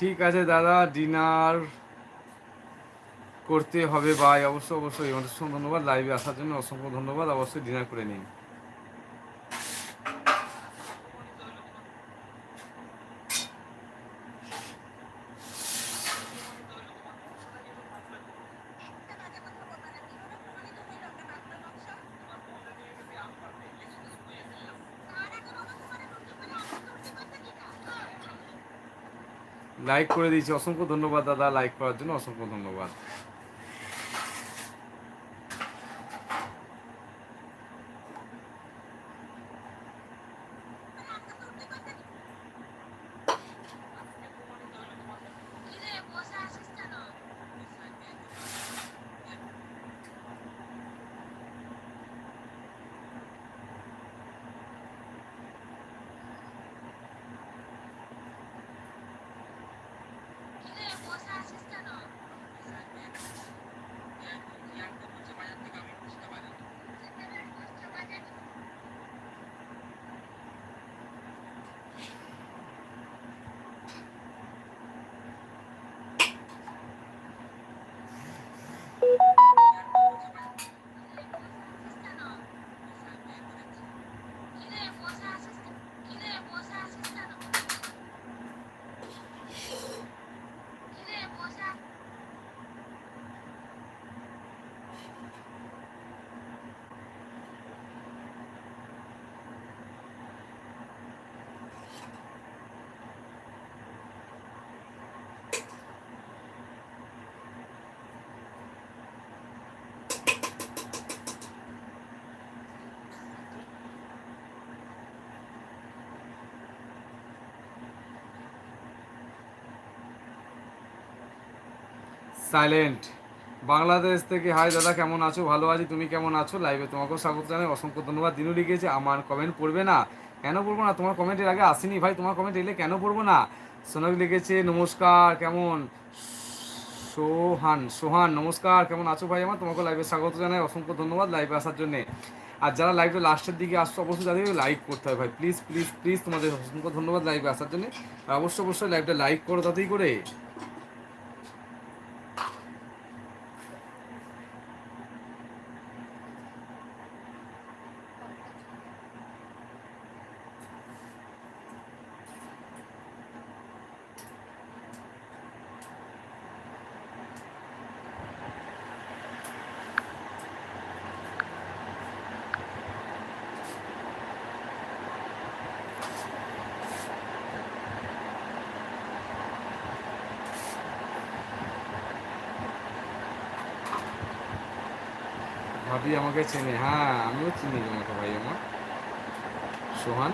ঠিক আছে দাদা ডিনার করতে হবে ভাই অবশ্যই অবশ্যই। অসংখ্য ধন্যবাদ লাইভে আসার জন্য অসংখ্য ধন্যবাদ। অবশ্যই ডিনার করে নিন। লাইক করে দিয়েছি। অসংখ্য ধন্যবাদ দাদা। লাইক করার জন্য অসংখ্য ধন্যবাদ। সাইলেন্ট বাংলাদেশ থেকে হাই দাদা, কেমন আছো? ভালো আছি, তুমি কেমন আছো? লাইভে তোমাকেও স্বাগত জানাই। অসংখ্য ধন্যবাদ। দিনু লিখেছে, আমার কমেন্ট পড়বে না। কেন পড়ব না? তোমার কমেন্টের আগে আসেনি ভাই, তোমার কমেন্ট এলে কেন পড়ব না? সোনালি লিখেছে, নমস্কার, কেমন? সোহান সোহান, নমস্কার, কেমন আছো ভাই আমার? তোমাকে লাইভে স্বাগত জানাই, অসংখ্য ধন্যবাদ লাইভে আসার জন্য। আর যারা লাইভে লাস্টের দিকে আসছো, অবশ্যই তাদের লাইক করতে হবে ভাই। প্লিজ প্লিজ প্লিজ তোমাদের অসংখ্য ধন্যবাদ লাইভে আসার জন্য। আর অবশ্যই অবশ্যই লাইভটা লাইক করো তাতেই করে। ভাবি আমাকে চেনে। হ্যাঁ আমিও চিনি তোমাকে ভাই আমার। সোহান?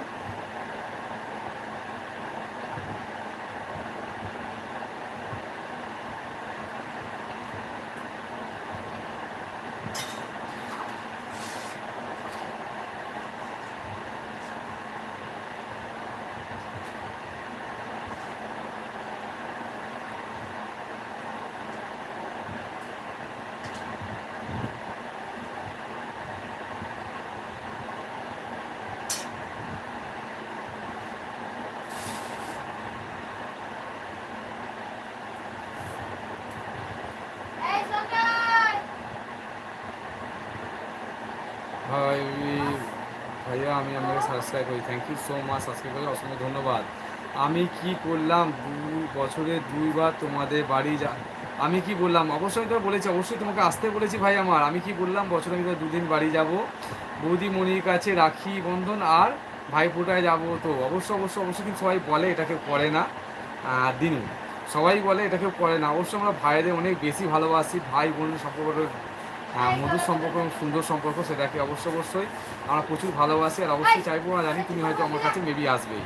ভাই, ভাইয়া, আমি আপনাকে সাবস্ক্রাইব করি। Thank you so much subscribe করে অসংখ্য ধন্যবাদ। আমি কি করলাম? দু বছরে দুইবার তোমাদের বাড়ি যা, আমি কি বললাম? অবশ্যই তো বলেছি, অবশ্যই তোমাকে আসতে বলেছি ভাই আমার। আমি কি বললাম? বছরে আমি দুদিন বাড়ি যাব। বৌদি মনির কাছে রাখি বন্ধন আর ভাইফোঁটায় যাব তো। অবশ্য অবশ্য অবশ্যই কিন্তু সবাই বলে, এটা কেউ করে না। দিনু। সবাই বলে, এটা কেউ করে না। অবশ্য আমরা ভাইদের অনেক বেশি ভালোবাসি। ভাই বোন সম্পর্ক মধুর সম্পর্ক এবং সুন্দর সম্পর্ক, সেটাকে অবশ্য অবশ্যই আমরা প্রচুর ভালোবাসি আর অবশ্যই চাইব না জানি তুমি হয়তো আমার কাছে মেবি আসবেই।